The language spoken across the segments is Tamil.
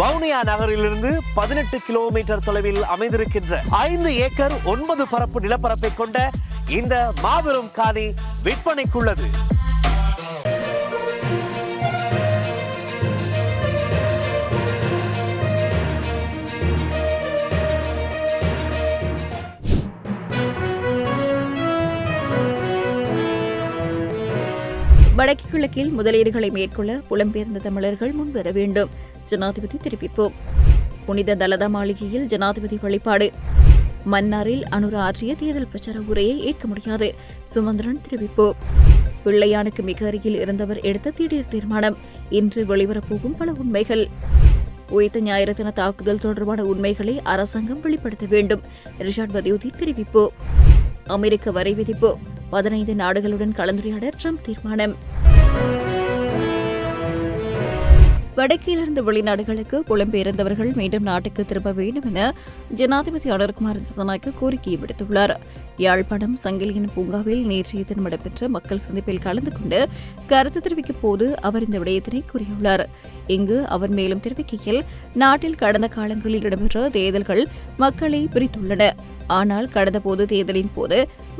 வவுனியா நகரிலிருந்து பதினெட்டு கிலோமீட்டர் தொலைவில் அமைந்திருக்கின்ற ஐந்து ஏக்கர் ஒன்பது பரப்பு நிலப்பரப்பை கொண்ட இந்த மாபெரும் காணி விற்பனைக்குள்ளது. வடக்கு கிழக்கில் முதலீடுகளை மேற்கொள்ள புலம்பெயர்ந்த தமிழர்கள் முன்வர வேண்டும். ஜனாதிபதி தெரிவிப்பு. புனித தலதா மாளிகையில் ஜனாதிபதி வழிபாடு. மன்னாரில் அனுர ஆற்றிய தேர்தல் பிரச்சார உரையை ஏற்க முடியாது சுமந்திரன் தெரிவிப்பு. பிள்ளையானுக்கு மிக அருகில் இருந்தவர் எடுத்த திடீர் தீர்மானம் இன்று வெளிவரப்போகும் பல உண்மைகள். உயிர்த்த ஞாயிறு தின தாக்குதல் தொடர்பான உண்மைகளை அரசாங்கம் வெளிப்படுத்த வேண்டும் ரிஷாட் பதியுதீன் தெரிவிப்பு. அமெரிக்க வரி விதிப்பு பதினைந்து நாடுகளுடன் கலந்துரையாட ட்ரம்ப் தீர்மானம். வடக்கிலிருந்து வெளிநாடுகளுக்கு புலம்பெயர்ந்தவர்கள் மீண்டும் நாட்டுக்கு திரும்ப வேண்டும் என ஜனாதிபதி அனர்குமார் திசநாயக்க கோரிக்கை விடுத்துள்ளார். யாழ்ப்பாணம் சங்கிலியன் பூங்காவில் நேற்றைய தினம் நடைபெற்ற மக்கள் சந்திப்பில் கலந்து கொண்டு கருத்து தெரிவிக்கும் போது அவர் இந்த விடயத்தினை கூறியுள்ளார். இங்கு அவர் மேலும் தெரிவிக்கையில் நாட்டில் கடந்த காலங்களில் இடம்பெற்ற தேர்தல்கள் மக்களை பிரித்துள்ளன. ஆனால் கடந்த போது தேர்தலின் போது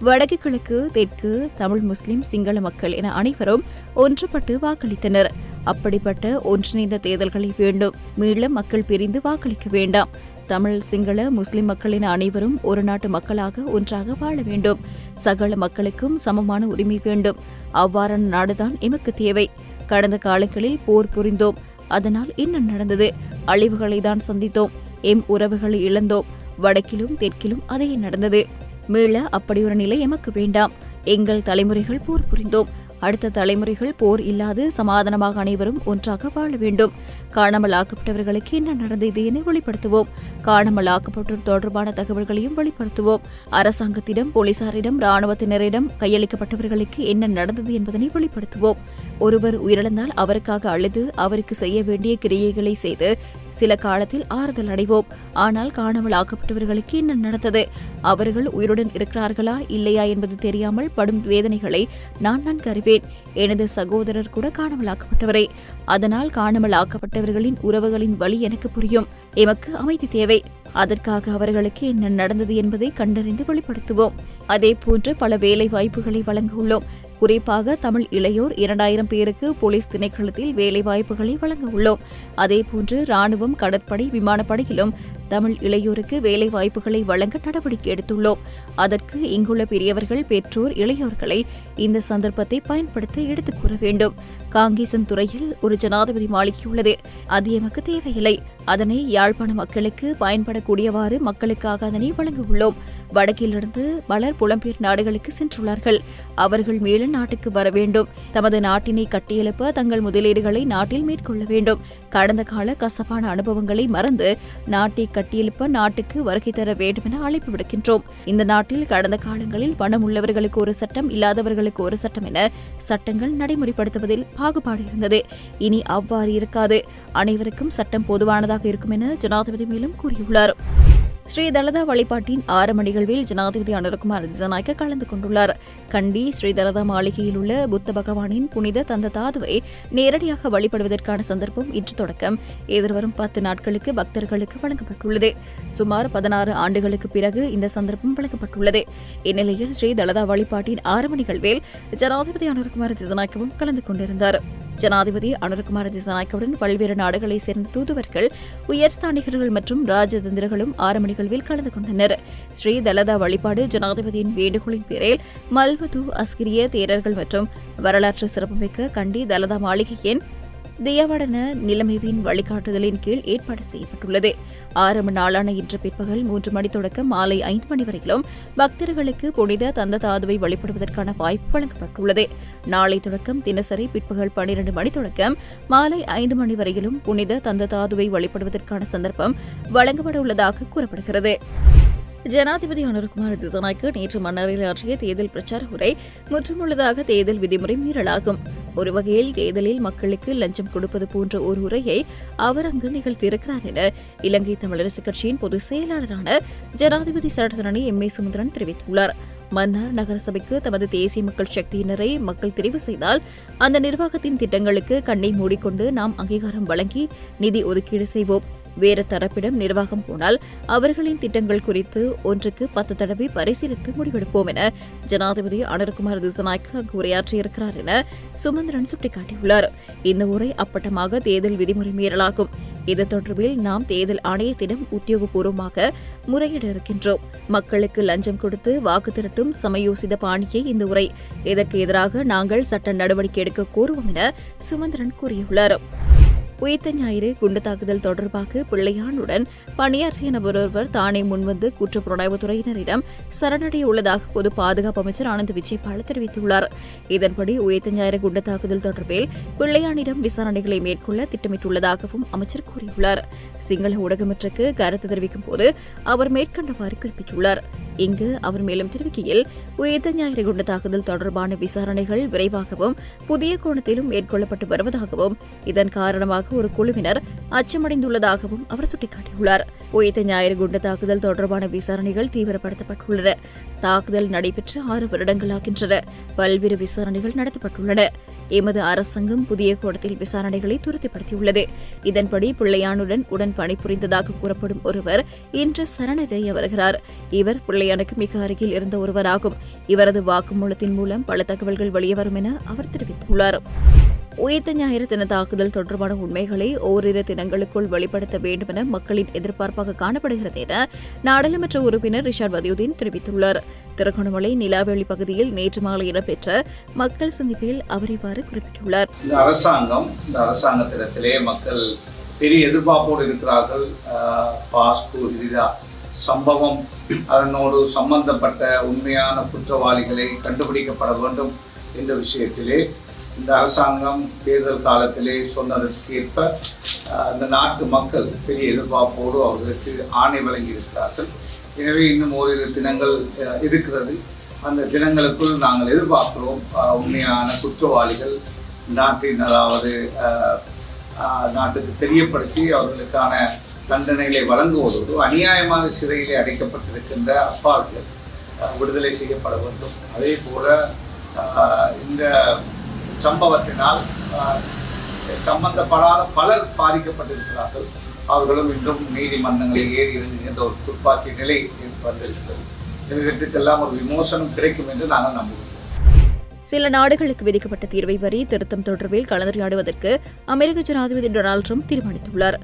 வடக்கு கிழக்கு தெற்கு தமிழ் முஸ்லிம் சிங்கள மக்கள் என அனைவரும் ஒன்றுபட்டு வாக்களித்தனர். அப்படிப்பட்ட ஒன்றிணைந்த தேர்தல்களை வேண்டும். மீள மக்கள் பிரிந்து வாக்களிக்க வேண்டாம். தமிழ் சிங்கள முஸ்லிம் மக்களின் அனைவரும் ஒரு நாட்டு மக்களாக ஒன்றாக வாழ வேண்டும். சகல மக்களுக்கும் சமமான உரிமை வேண்டும். அவ்வாறான நாடுதான் எமக்கு தேவை. கடந்த காலங்களில் போர் புரிந்தோம். அதனால் என்ன நடந்தது? அழிவுகளை தான் சந்தித்தோம். எம் உறவுகளை இழந்தோம். வடக்கிலும் தெற்கிலும் அதே நடந்தது. மீள அப்படி ஒரு நிலை எமக்கு வேண்டாம். எங்கள் தலைமுறைகள் போர் புரிந்தோம். அடுத்த தலைமுறைகள் போர் இல்லாது சமாதானமாக அனைவரும் ஒன்றாக வாழ வேண்டும். காணாமல் ஆக்கப்பட்டவர்களுக்கு என்ன நடந்தது என வெளிப்படுத்துவோம். காணாமல் ஆக்கப்பட்டோர் தொடர்பான தகவல்களையும் வெளிப்படுத்துவோம். அரசாங்கத்திடம் போலீசாரிடம் ராணுவத்தினரிடம் கையளிக்கப்பட்டவர்களுக்கு என்ன நடந்தது என்பதனை வெளிப்படுத்துவோம். ஒருவர் உயிரிழந்தால் அவருக்காக அழுது அவருக்கு செய்ய வேண்டிய கிரியைகளை செய்து சில காலத்தில் ஆறுதல் அடைவோம். ஆனால் காணாமல் ஆக்கப்பட்டவர்களுக்கு என்ன நடந்தது? அவர்கள் உயிருடன் இருக்கிறார்களா இல்லையா என்பது தெரியாமல் படும் வேதனைகளை நான் நன்கு அறிவேன். எனது சகோதரர் கூட காணாமல் ஆக்கப்பட்டவரே அதனால் காணாமல் ஆக்கப்பட்டவர்களின் உறவுகளின் வழி எனக்கு புரியும். எமக்கு அமைதி தேவை. அதற்காக அவர்களுக்கு என்ன நடந்தது என்பதை கண்டறிந்து வெளிப்படுத்துவோம். அதேபோன்று பல வேலை வாய்ப்புகளை வழங்க உள்ளோம் குறிப்பாக தமிழ் இளையோர் இரண்டாயிரம் பேருக்கு போலீஸ் திணைக்களத்தில் வேலைவாய்ப்புகளை வழங்க உள்ளோம். அதேபோன்று ராணுவம் கடற்படை விமானப்படையிலும் தமிழ் இளையோருக்கு வேலைவாய்ப்புகளை வழங்க நடவடிக்கை எடுத்துள்ளோம். அதற்கு இங்குள்ள பெரியவர்கள் பெற்றோர் இளையோர்களை இந்த சந்தர்ப்பத்தை பயன்படுத்த எடுத்துக் கூற வேண்டும். காங்கேசன் துறையில் ஒரு ஜனாதிபதி மாளிகை உள்ளது அது எமக்கு தேவையில்லை. அதனை யாழ்ப்பாண மக்களுக்கு பயன்பட பயன்படக்கூடியவாறு மக்களுக்காக அதனை வழங்க உள்ளோம் வடக்கிலிருந்து பலர் புலம்பெயர் நாடுகளுக்கு சென்றுள்ளார்கள். அவர்கள் மேலும் நாட்டுக்கு வர வேண்டும். தமது நாட்டினை கட்டியெழுப்ப தங்கள் முதலீடுகளை நாட்டில் மேற்கொள்ள வேண்டும். கடந்த கால கசப்பான அனுபவங்களை மறந்து நாட்டை கட்டியெழுப்ப நாட்டுக்கு வருகை தர வேண்டும் என அழைப்பு விடுக்கின்றோம். இந்த நாட்டில் கடந்த காலங்களில் பணம் உள்ளவர்களுக்கு ஒரு சட்டம் இல்லாதவர்களுக்கு ஒரு சட்டம் என சட்டங்கள் நடைமுறைப்படுத்துவதில் பாகுபாடு இருந்தது. இனி அவ்வாறு இருக்காது. அனைவருக்கும் சட்டம் பொதுவானதாக இருக்கும் என ஜனாதிபதி மேலும் கூறியுள்ளார். ஸ்ரீ தலதா வழிபாட்டின் ஆரம்ப நிகழ்வில் ஜனாதிபதி அனுரகுமார் ஜனநாயக கலந்து கொண்டுள்ளார். கண்டி ஸ்ரீ தலதா மாளிகையில் உள்ள புத்த பகவானின் புனித தந்த தாதுவை நேரடியாக வழிபடுவதற்கான சந்தர்ப்பம் இன்று தொடக்கம். எதிர்வரும் பத்து நாட்களுக்கு பக்தர்களுக்கு வழங்கப்பட்டுள்ளது. சுமார் பதினாறு ஆண்டுகளுக்கு பிறகு இந்த சந்தர்ப்பம் வழங்கப்பட்டுள்ளது. இந்நிலையில் ஸ்ரீ தலதா வழிபாட்டின் ஆரம்ப நிகழ்வில் ஜனாதிபதி அனுரகுமார் ஜனநாயகவும் கலந்து கொண்டிருந்தார். ஜனாதிபதி அனுர்குமார் திசாநாயக்கவுடன் பல்வேறு நாடுகளைச் சேர்ந்த தூதுவர்கள் உயர்ஸ்தானிகர்கள் மற்றும் ராஜதந்திரர்களும் ஆரம்ப நிகழ்வில் கலந்து கொண்டனர். ஸ்ரீ தலதா வழிபாடு ஜனாதிபதியின் வேண்டுகோளின் பேரில் மல்வது அஸ்கிரிய தேரர்கள் மற்றும் வரலாற்று சிறப்புமிக்க கண்டி தலதா மாளிகையின் தியவடன நிலைமைவின் வழிகாட்டுதலின் கீழ் ஏற்பாடு செய்யப்பட்டுள்ளது. ஆரம்ப நாளான இன்று பிற்பகல் மூன்று மணி தொடக்கம் மாலை ஐந்து மணி வரையிலும் பக்தர்களுக்கு புனித தந்த தாதுவை வழிபடுவதற்கான வாய்ப்பு வழங்கப்பட்டுள்ளது. நாளை தொடக்கம் தினசரி பிற்பகல் பன்னிரண்டு மணி தொடக்கம் மாலை ஐந்து மணி வரையிலும் புனித தந்த தாதுவை வழிபடுவதற்கான சந்தர்ப்பம் வழங்கப்பட உள்ளதாக கூறப்படுகிறது. ஜனாதிபதி அனுர்குமார் திசநாய்க்கு நேற்று மன்னரில் ஆற்றிய தேர்தல் பிரச்சார உரை முற்றுமுள்ளதாக தேர்தல் விதிமுறை மீறலாகும். ஒரு வகையில் தேர்தலில் மக்களுக்கு லஞ்சம் கொடுப்பது போன்ற ஒரு உரையை அவர் அங்கு நிகழ்த்தியிருக்கிறார் என இலங்கை தமிழரசுக் கட்சியின் பொதுச் செயலாளரான ஜனாதிபதி சட்டத்தரணி எம் ஏ சுமந்திரன் தெரிவித்துள்ளார். மன்னார் நகரசபைக்கு தமது தேசிய மக்கள் சக்தியினரை மக்கள் தெரிவு செய்தால் அந்த நிர்வாகத்தின் திட்டங்களுக்கு கண்ணை மூடிக்கொண்டு நாம் அங்கீகாரம் வழங்கி நிதி ஒதுக்கீடு செய்வோம். வேறு தரப்பிடம் நிர்வாகம் போனால் அவர்களின் திட்டங்கள் குறித்து ஒன்றுக்கு பத்து தடவை பரிசீலித்து முடிவெடுப்போம் என ஜனாதிபதி அனர்குமார் திசநாயக் அங்கு உரையாற்றியிருக்கிறார் என சுமந்திரன் சுட்டிக்காட்டியுள்ளார். இந்த உரை அப்பட்டமாக தேர்தல் விதிமுறை மீறலாகும். இது தொடர்பில் நாம் தேர்தல் ஆணையத்திடம் உத்தியோகபூர்வமாக முறையிட இருக்கின்றோம். மக்களுக்கு லஞ்சம் கொடுத்து வாக்கு திரட்டும் சமயோசித பாணியை இந்த உரை. இதற்கு எதிராக நாங்கள் சட்ட நடவடிக்கை எடுக்க கோருவோம் என சுமந்திரன் கூறியுள்ளார். உயிர்த்த ஞாயிறு குண்டு தாக்குதல் தொடர்பாக பிள்ளையானுடன் பணியாற்றிய நபர் ஒருவர் தானே முன்வந்து குற்றப்புலனாய்வுத் துறையினரிடம் சரணடைய உள்ளதாக பொது பாதுகாப்பு அமைச்சர் ஆனந்த் விஜயபால் தெரிவித்துள்ளார். இதன்படி உயிர்த்த ஞாயிறு குண்டு தாக்குதல் தொடர்பில் பிள்ளையானிடம் விசாரணைகளை மேற்கொள்ள திட்டமிட்டுள்ளதாகவும் அமைச்சர் கூறியுள்ளார். சிங்கள ஊடகமற்றுக்கு கருத்து தெரிவிக்கும் போது அவர் மேற்கண்டவாறு குறிப்பிட்டுள்ளார். இங்கு அவர் மேலும் தெரிவிக்கையில் உயிர்த்த ஞாயிறு குண்டு தாக்குதல் தொடர்பான விசாரணைகள் விரைவாகவும் புதிய கோணத்திலும் மேற்கொள்ளப்பட்டு வருவதாகவும் இதன் காரணமாக ஒரு குழுவினர் அச்சமடைந்துள்ளதாகவும் அவர் சுட்டிக்காட்டியுள்ளார். உயிர்த்த ஞாயிறு குண்டு தாக்குதல் தொடர்பான விசாரணைகள் தீவிரப்படுத்தப்பட்டுள்ளன. தாக்குதல் நடைபெற்று ஆறு வருடங்களாகின்றன. பல்வேறு விசாரணைகள் நடத்தப்பட்டுள்ளன. எமது அரசாங்கம் புதிய கோடத்தில் விசாரணைகளை துரிதப்படுத்தியுள்ளது. இதன்படி பிள்ளையானுடன் உடன் பணிபுரிந்ததாக கூறப்படும் ஒருவர் இன்று சரணடைய வருகிறார். இவர் பிள்ளையானுக்கு மிக அருகில் இருந்த ஒருவராகும். இவரது வாக்குமூலத்தின் மூலம் பல தகவல்கள் வெளியே வரும் என அவர் தெரிவித்துள்ளார். உயிர்த்த ஞாயிறு தின தாக்குதல் தொடர்பான உண்மைகளை ஓரிரு தினங்களுக்குள் வெளிப்படுத்த வேண்டும் என மக்களின் எதிர்பார்ப்பாக காணப்படுகிறது என நாடாளுமன்ற உறுப்பினர் ரிஷாட் வதியுதீன் தெரிவித்துள்ளார். திருகோணமலை நிலாவெளி பகுதியில் நேற்று மாலை இடம்பெற்ற மக்கள் சந்திப்பில் அவர் இவ்வாறு குறிப்பிட்டுள்ளார். இந்த அரசாங்கம் இந்த அரசாங்கத்திடத்திலே மக்கள் பெரிய எதிர்பார்ப்போடு இருக்கிறார்கள். ஆஹ் பாஸ்கு சம்பவம் அதனோடு சம்பந்தப்பட்ட உண்மையான குற்றவாளிகளை கண்டுபிடிக்கப்பட வேண்டும் என்ற விஷயத்திலே இந்த அரசாங்கம் தேர்தல் காலத்திலே சொன்னதற்கேற்ப அந்த நாட்டு மக்கள் பெரிய எதிர்பார்ப்போடு அவர்களுக்கு ஆணை வழங்கி இருக்கிறார்கள் எனவே இன்னும் ஓரிரு தினங்கள் இருக்கிறது. அந்த தினங்களுக்குள் நாங்கள் எதிர்பார்க்கிறோம். உண்மையான குற்றவாளிகள் நாட்டின் அதாவது நாட்டுக்கு தெரியப்படுத்தி அவர்களுக்கான தண்டனைகளை வழங்குவதோடு அநியாயமாக சிறையிலே அடைக்கப்பட்டிருக்கின்ற அப்பாவிகள் விடுதலை செய்யப்பட வேண்டும். அதே போல இந்த சம்பவத்தினால் சம்பந்தப்படாத பலர் பாதிக்கப்பட்டிருக்கிறார்கள். அவர்களும் இன்றும் நீதிமன்றங்களில் ஏறி இருக்கின்ற ஒரு துப்பாக்கி நிலை வந்திருக்கிறது. இவற்றுக்கெல்லாம் ஒரு விமோசனம் கிடைக்கும் என்று நாங்கள் நம்புகிறோம். சில நாடுகளுக்கு விதிக்கப்பட்ட தீர்வை வரி திருத்தம் தொடர்பில் கலந்துரையாடுவதற்கு அமெரிக்க ஜனாதிபதி டொனால்டு ட்ரம்ப் தீர்மானித்துள்ளார்.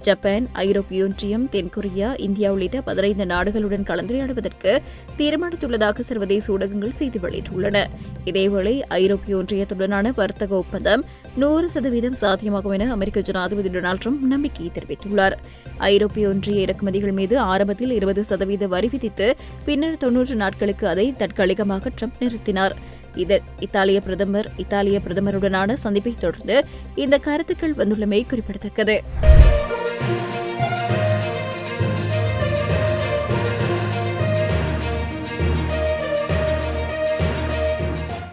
ஜப்பான் ஐரோப்பிய ஒன்றியம் தென்கொரியா இந்தியா உள்ளிட்ட பதினைந்து நாடுகளுடன் கலந்துரையாடுவதற்கு தீர்மானித்துள்ளதாக சர்வதேச ஊடகங்கள் செய்தி வெளியிட்டுள்ளன. இதேவேளை ஐரோப்பிய ஒன்றியத்துடனான வர்த்தக ஒப்பந்தம் நூறு சதவீதம் சாத்தியமாகும் என அமெரிக்க ஜனாதிபதி டொனால்டு ட்ரம்ப் நம்பிக்கை தெரிவித்துள்ளார். ஐரோப்பிய ஒன்றிய இறக்குமதிகள் மீது ஆரம்பத்தில் இருபது சதவீத வரி விதித்து பின்னர் தொன்னூற்று நாட்களுக்கு அதை தற்காலிகமாக ட்ரம்ப் நிறுத்தினார். இது இத்தாலிய பிரதமர் இத்தாலிய பிரதமருடனான சந்திப்பை தொடர்ந்து இந்த கருத்துக்கள் வந்துள்ளமை குறிப்பிடத்தக்கது. thank you